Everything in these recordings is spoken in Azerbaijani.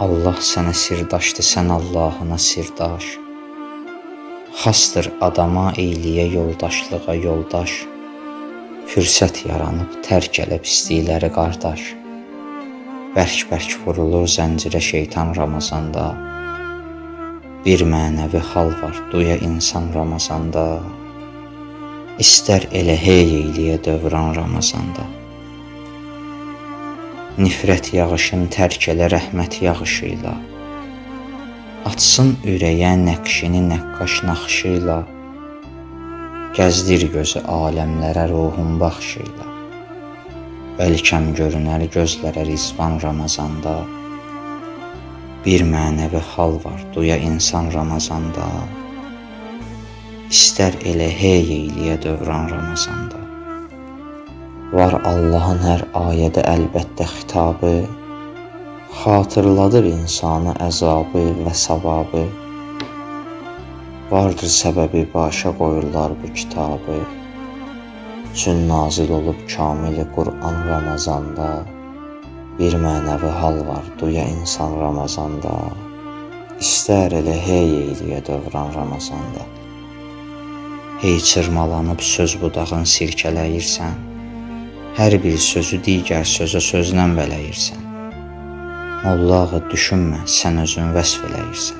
Allah sənə sirdaşdır, sən Allahına sirdaş. Xastır adama eyliyə yoldaşlığa yoldaş. Fürsət yaranıb tərk elə pislikləri qardaş. Bərk-bərk vurulur zəncirə şeytan Ramazanda. Bir mənəvi hal var, duya insan Ramazanda. İstər elə hey eyliyə dövran Ramazanda. Nifrət yağışın tərk elə rəhmət yağışı ilə. Açsın ürəyə nəqşini nəqqaş naxışı ilə. Gəzdir gözü aləmlərə ruhun baxışı ilə. Bəlkəm görünər gözlərə rizvan Ramazanda. Bir mənəvi hal var, duya insan Ramazanda. İstər elə hey eyliyə dövran Ramazanda. Var Allahın hər ayədə əlbəttə xitabı, xatırladır insanı əzabı və savabı. Vardır səbəbi başa qoyurlar bu kitabı. Çün nazil olub kamili Qur'an Ramazanda. Bir mənəvi hal var, duya insan Ramazanda. İstər elə hey eyliyə dövran Ramazanda. Hey çırmalanıb söz budağın sirkələyirsən. Hər bir sözü digər sözə sözlə bələyirsən. Mollağı düşünmə, sən özün vəsf eləyirsən.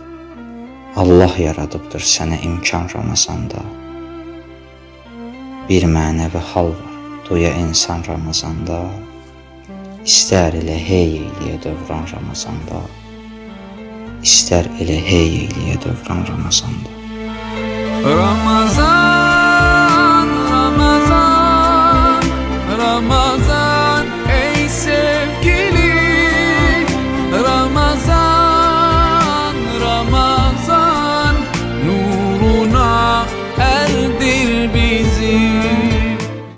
Allah yaradıbdır sənə imkan Ramazanda. Bir mənəvi hal var, duya insan Ramazanda. İstər elə hey eyliyə dövran Ramazanda. İstər elə hey eyliyə dövran Ramazanda. Ramazan